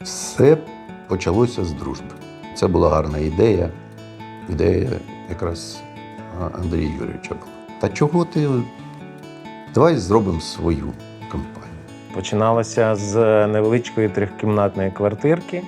Все почалося з дружби. Це була гарна ідея. Ідея якраз Андрія Юрійовича була. Та чого ти? Давай зробимо свою компанію. Починалося з невеличкої трьохкімнатної квартирки,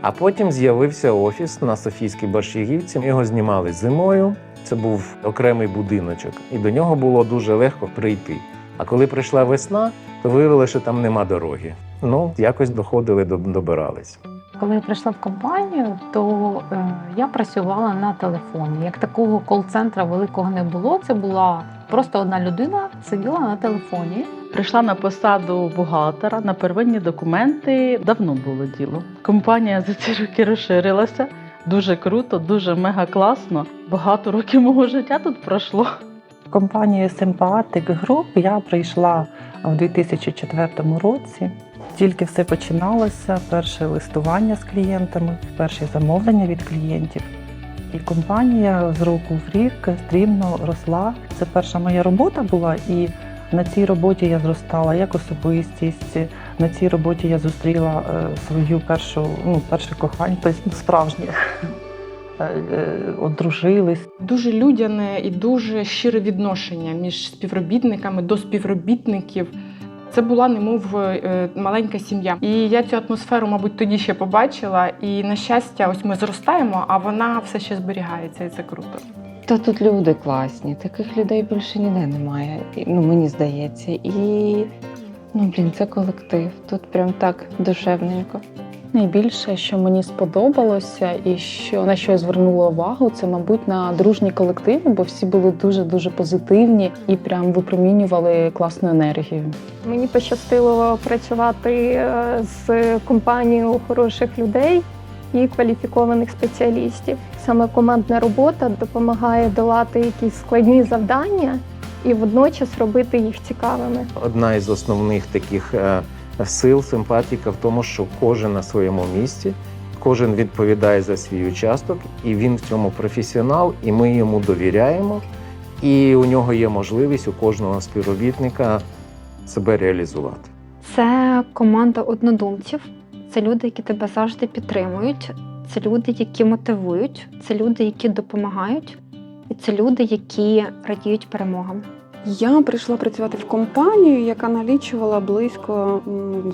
а потім з'явився офіс на Софійській Борщагівці. Його знімали зимою. Це був окремий будиночок, і до нього було дуже легко прийти. А коли прийшла весна, то виявилося, що там нема дороги. Ну, якось доходили, до- добирались. Коли я прийшла в компанію, то е, я працювала на телефоні. Як такого кол-центра великого не було, це була просто одна людина сиділа на телефоні. Прийшла на посаду бухгалтера на первинні документи. Давно було діло. Компанія за ці роки розширилася. Дуже круто, дуже мега класно. Багато років мого життя тут пройшло. Компанію Sympathetic Group я прийшла в 2004 році. Тільки все починалося, перше листування з клієнтами, перші замовлення від клієнтів. І компанія з року в рік стрімно росла. Це перша моя робота була, і на цій роботі я зростала як особистість. На цій роботі я зустріла е, свою першу, ну, перше кохання, тобто справжнє. Е, е, Одружились. Дуже людяне і дуже щире відношення між співробітниками до співробітників. Це була немов е, маленька сім'я. І я цю атмосферу, мабуть, тоді ще побачила. І на щастя, ось ми зростаємо, а вона все ще зберігається, і це круто. Та тут люди класні, таких людей більше ніде немає. Ну, мені здається. І ну, блін, це колектив. Тут прям так душевненько. Найбільше, що мені сподобалося, і що на що я звернула увагу, це, мабуть, на дружні колективи, бо всі були дуже дуже позитивні і прям випромінювали класну енергію. Мені пощастило працювати е, з компанією хороших людей і кваліфікованих спеціалістів. Саме командна робота допомагає долати якісь складні завдання і водночас робити їх цікавими. Одна із основних таких е, сил симпатіка в тому, що кожен на своєму місці, кожен відповідає за свій участок, і він в цьому професіонал, і ми йому довіряємо. І у нього є можливість у кожного співробітника себе реалізувати. Це команда однодумців, це люди, які тебе завжди підтримують, це люди, які мотивують, це люди, які допомагають, і це люди, які радіють перемогам. Я прийшла працювати в компанію, яка налічувала близько,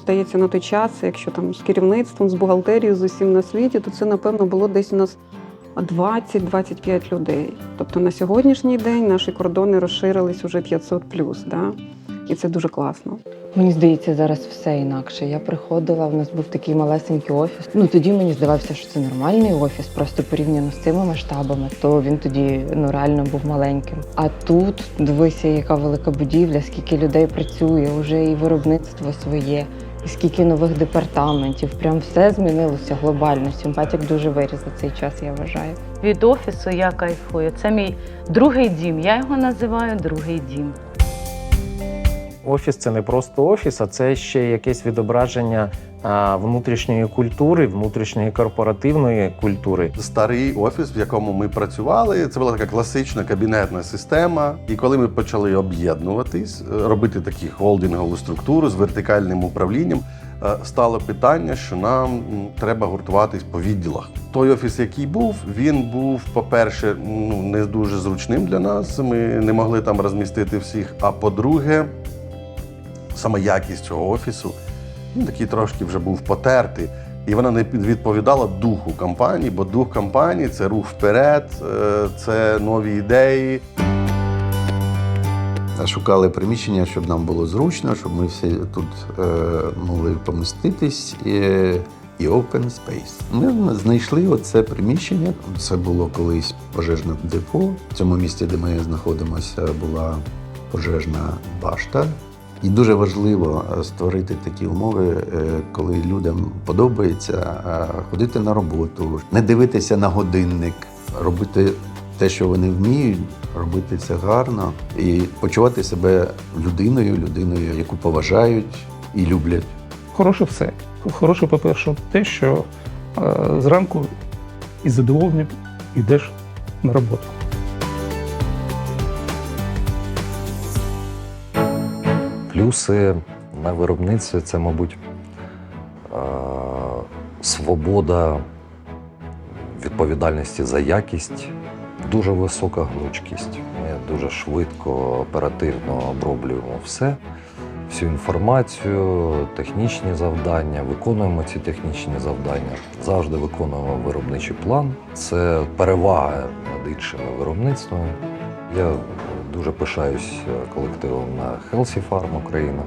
здається, на той час, якщо там з керівництвом, з бухгалтерією, з усім на світі, то це напевно було десь у нас 20-25 людей. Тобто на сьогоднішній день наші кордони розширились уже 500 да? І це дуже класно. Мені здається, зараз все інакше. Я приходила, в нас був такий малесенький офіс. Ну тоді мені здавався, що це нормальний офіс, просто порівняно з цими масштабами, то він тоді ну реально був маленьким. А тут дивися, яка велика будівля, скільки людей працює, вже і виробництво своє, і скільки нових департаментів. Прям все змінилося глобально. Симпатік дуже виріс за цей час, я вважаю. Від офісу я кайфую. Це мій другий дім. Я його називаю другий дім. Офіс це не просто офіс, а це ще якесь відображення внутрішньої культури, внутрішньої корпоративної культури. Старий офіс, в якому ми працювали, це була така класична кабінетна система. І коли ми почали об'єднуватись, е, робити таку холдингову структуру з вертикальним управлінням, е, стало питання, що нам треба гуртуватись по відділах. Той офіс, який був, він був, по-перше, ну не дуже зручним для нас. Ми не могли там розмістити всіх. А по-друге, саме якість цього офісу він такий трошки вже був потертий. І вона не відповідала духу компанії, бо дух компанії це рух вперед, е, це нові ідеї. Шукали приміщення, щоб нам було зручно, щоб ми всі тут е, могли поміститись. І, і open space. Ми знайшли оце приміщення. Це було колись пожежне депо. В цьому місці, де ми знаходимося, була пожежна башта. І дуже важливо е, створити такі умови, е, коли людям подобається е, ходити на роботу, не дивитися на годинник, робити те, що вони вміють, робити це гарно і почувати себе людиною, людиною, яку поважають і люблять. Хороше все. Хороше, по-перше, те, що зранку із задоволенням йдеш на роботу. Плюси на виробництві це, мабуть, е, свобода відповідальності за якість, дуже висока гнучкість. Ми дуже швидко, оперативно оброблюємо все, всю інформацію, технічні завдання, виконуємо ці технічні завдання, завжди виконуємо виробничий план. Це перевага над іншими виробництвами. Я дуже пишаюсь колективом на Healthy Farm Україна.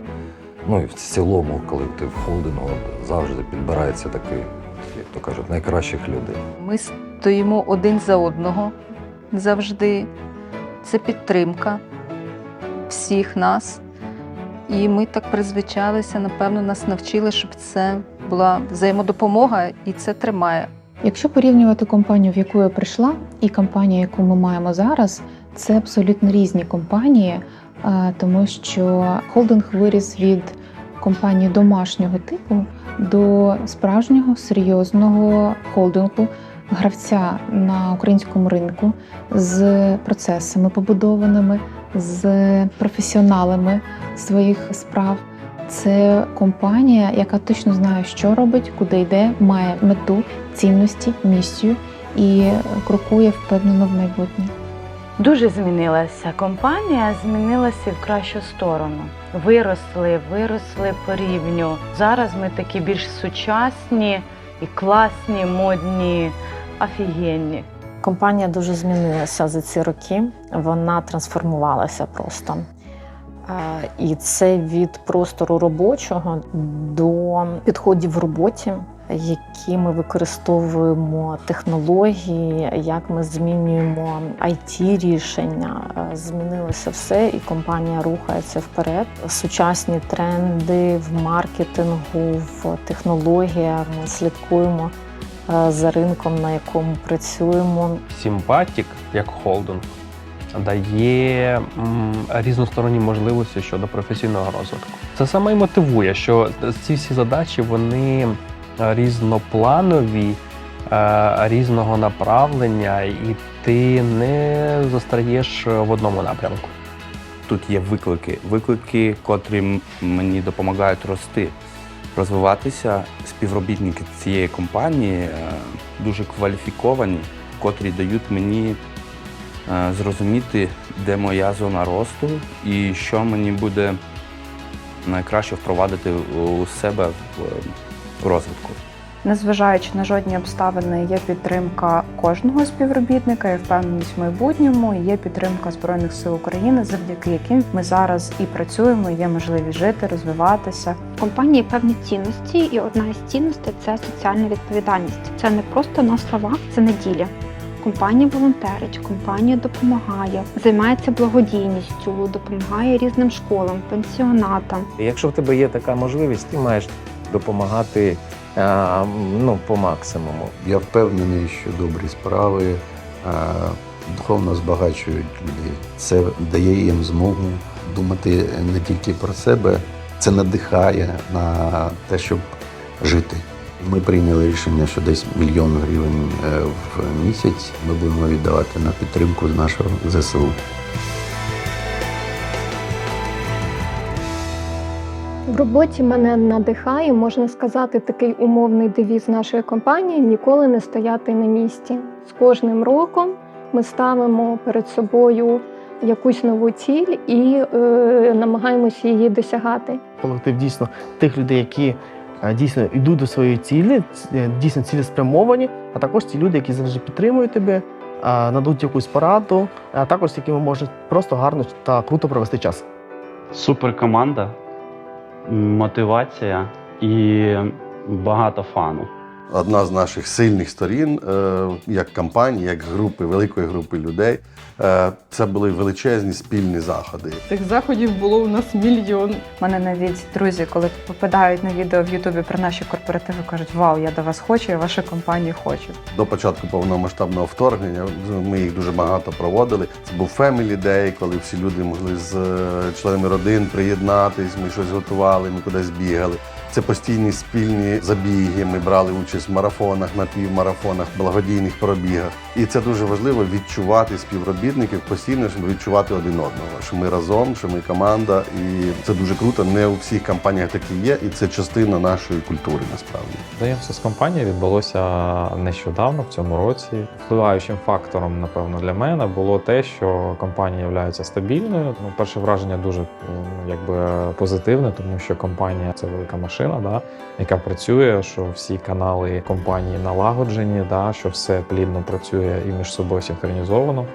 Ну і в цілому колектив холдингу завжди підбирається такий, як то кажуть, найкращих людей. Ми стоїмо один за одного завжди. Це підтримка всіх нас. І ми так призвичалися, напевно, нас навчили, щоб це була взаємодопомога, і це тримає. Якщо порівнювати компанію, в яку я прийшла, і компанію, яку ми маємо зараз, це абсолютно різні компанії, е, тому що холдинг виріс від компанії домашнього типу до справжнього серйозного холдингу, гравця на українському ринку з процесами побудованими, з професіоналами своїх справ. Це компанія, яка точно знає, що робить, куди йде, має мету, цінності, місію і крокує впевнено в майбутнє. Дуже змінилася компанія, змінилася в кращу сторону. Виросли, виросли по рівню. Зараз ми такі більш сучасні і класні, модні, офігенні. Компанія дуже змінилася за ці роки. Вона трансформувалася просто. І це від простору робочого до підходів в роботі, які ми використовуємо технології, як ми змінюємо it рішення. Е, Змінилося все, і компанія рухається вперед. Сучасні тренди в маркетингу, в технологіях. Ми слідкуємо е, за ринком, на якому працюємо. Сімпатік як холдинг дає різносторонні можливості щодо професійного розвитку. Це саме і мотивує, що ці всі задачі вони різнопланові, е, різного направлення, і ти не застаєш в одному напрямку. Тут є виклики, виклики, котрі мені допомагають рости, розвиватися. Співробітники цієї компанії е, дуже кваліфіковані, котрі дають мені е, зрозуміти, де моя зона росту і що мені буде найкраще впровадити у себе в розвитку. Незважаючи на жодні обставини, є підтримка кожного співробітника, є впевненість в майбутньому, є підтримка Збройних сил України, завдяки яким ми зараз і працюємо, і є можливість жити, розвиватися. В компанії певні цінності, і одна із цінностей це соціальна відповідальність. Це не просто на словах, це на ділі. Компанія волонтерить, компанія допомагає, займається благодійністю, допомагає різним школам, пенсіонатам. Якщо в тебе є така можливість, ти маєш допомагати е, ну, по максимуму. Я впевнений, що добрі справи е, духовно збагачують людей. Це дає їм змогу думати не тільки про себе, це надихає на те, щоб жити. Ми прийняли рішення, що десь мільйон гривень е, в місяць ми будемо віддавати на підтримку нашого ЗСУ. В роботі мене надихає, можна сказати, такий умовний девіз нашої компанії ніколи не стояти на місці. З кожним роком ми ставимо перед собою якусь нову ціль і е, намагаємося її досягати. колектив дійсно тих людей, які е, дійсно йдуть до своєї цілі, е, дійсно цілеспрямовані, а також ті люди, які завжди підтримують тебе, надуть якусь пораду, а також з якими можуть просто гарно та круто провести час. Супер команда, мотивація і багато фану. Одна з наших сильних сторін, е, як компанії, як групи, великої групи людей, е, це були величезні спільні заходи. Цих заходів було у нас мільйон. У мене навіть друзі, коли попадають на відео в Ютубі про наші корпоративи, кажуть: Вау, я до вас хочу, я вашу компанію хочу. До початку повномасштабного вторгнення ми їх дуже багато проводили. Це був Family Day, коли всі люди могли з е, членами родин приєднатись, ми щось готували, ми кудись бігали. Це постійні спільні забіги. Ми брали участь в марафонах, напівмарафонах, благодійних пробігах. І це дуже важливо відчувати співробітників постійно, щоб відчувати один одного, що ми разом, що ми команда, і це дуже круто. Не у всіх компаніях такі є, і це частина нашої культури насправді. Знайомство з компанією відбулося нещодавно, в цьому році. Впливаючим фактором, напевно, для мене було те, що компанія є стабільною. Ну, перше враження дуже якби позитивне, тому що компанія це велика машина, да, яка працює, що всі канали компанії налагоджені, да, що все плідно працює і між собою синхронізовано.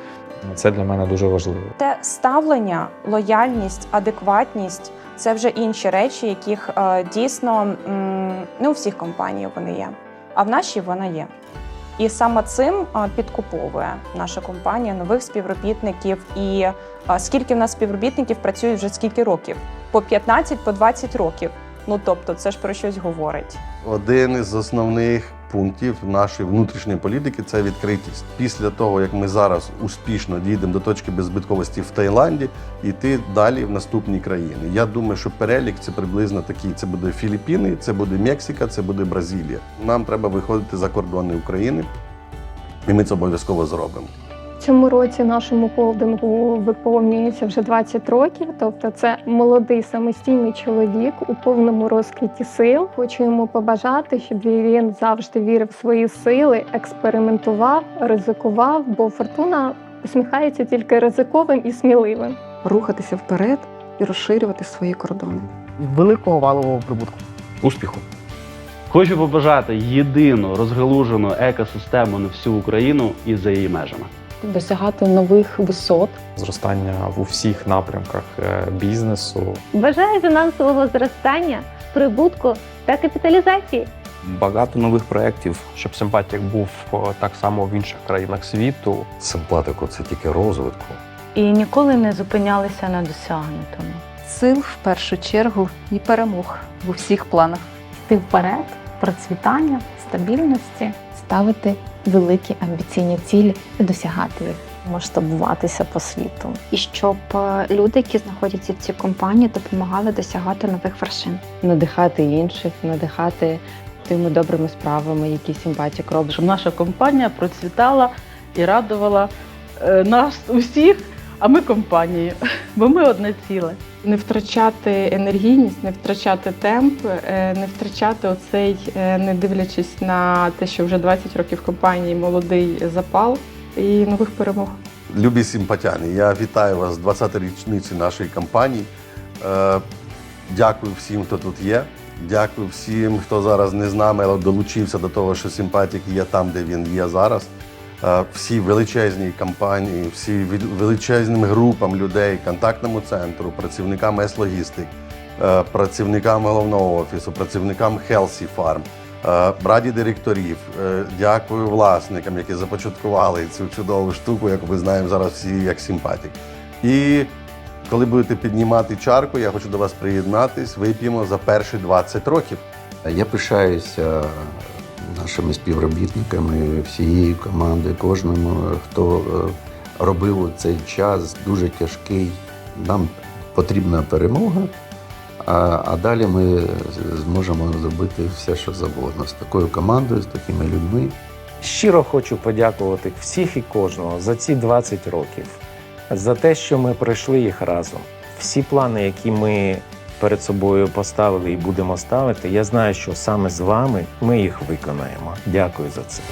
Це для мене дуже важливо. Те ставлення, лояльність, адекватність це вже інші речі, яких е, дійсно не у всіх компаній вони є, а в нашій вона є. І саме цим е, підкуповує наша компанія нових співробітників. І е, скільки в нас співробітників працюють вже скільки років? По 15, по 20 років. Ну тобто, це ж про щось говорить. Один із основних пунктів нашої внутрішньої політики це відкритість. Після того, як ми зараз успішно дійдемо до точки беззбитковості в Таїланді, йти далі в наступні країни. Я думаю, що перелік це приблизно такий: це буде Філіппіни, це буде Мексика, це буде Бразилія. Нам треба виходити за кордони України, і ми це обов'язково зробимо. Цьому році нашому холдингу виповнюється вже 20 років. Тобто, це молодий самостійний чоловік у повному розквіті сил. Хочу йому побажати, щоб він завжди вірив в свої сили, експериментував, ризикував, бо фортуна усміхається тільки ризиковим і сміливим. Рухатися вперед і розширювати свої кордони. Великого валового прибутку. Успіху! Хочу побажати єдину розгалужену екосистему на всю Україну і за її межами. Досягати нових висот. Зростання в усіх напрямках е, бізнесу, Бажаю фінансового зростання, прибутку та капіталізації. Багато нових проєктів, щоб симпатік був так само в інших країнах світу. Симпатику це тільки розвитку. І ніколи не зупинялися на досягнутому. Сил в першу чергу і перемог в усіх планах. Йти вперед, процвітання, стабільності. ставити великі амбіційні цілі і досягати їх, масштабуватися по світу. І щоб е, люди, які знаходяться в цій компанії, допомагали досягати нових вершин. Надихати інших, надихати тими добрими справами, які симпатік робить. Щоб наша компанія процвітала і радувала е, нас усіх, а ми компанією, бо ми одне ціле. Не втрачати енергійність, не втрачати темп, е, не втрачати оцей, е, не дивлячись на те, що вже 20 років компанії молодий запал і нових перемог. Любі симпатяни, я вітаю вас з 20 річниці нашої кампанії. Е, Дякую всім, хто тут є. Дякую всім, хто зараз не з нами, але долучився до того, що симпатік є там, де він є зараз. Е, Всі величезні компанії, всі величезним групам людей, контактному центру, працівникам С-логістик, е, працівникам головного офісу, працівникам Healthy Farm, е, раді директорів. Дякую власникам, які започаткували цю чудову штуку, яку ми знаємо зараз всі як симпатік. І коли будете піднімати чарку, я хочу до вас приєднатись. Вип'ємо за перші 20 років. Я пишаюся нашими співробітниками, всієї команди, кожному, хто е, робив у цей час дуже тяжкий. Нам потрібна перемога, а, а далі ми зможемо зробити все, що завгодно з такою командою, з такими людьми. Щиро хочу подякувати всіх і кожного за ці 20 років, за те, що ми пройшли їх разом. Всі плани, які ми перед собою поставили і будемо ставити, я знаю, що саме з вами ми їх виконаємо. Дякую за це.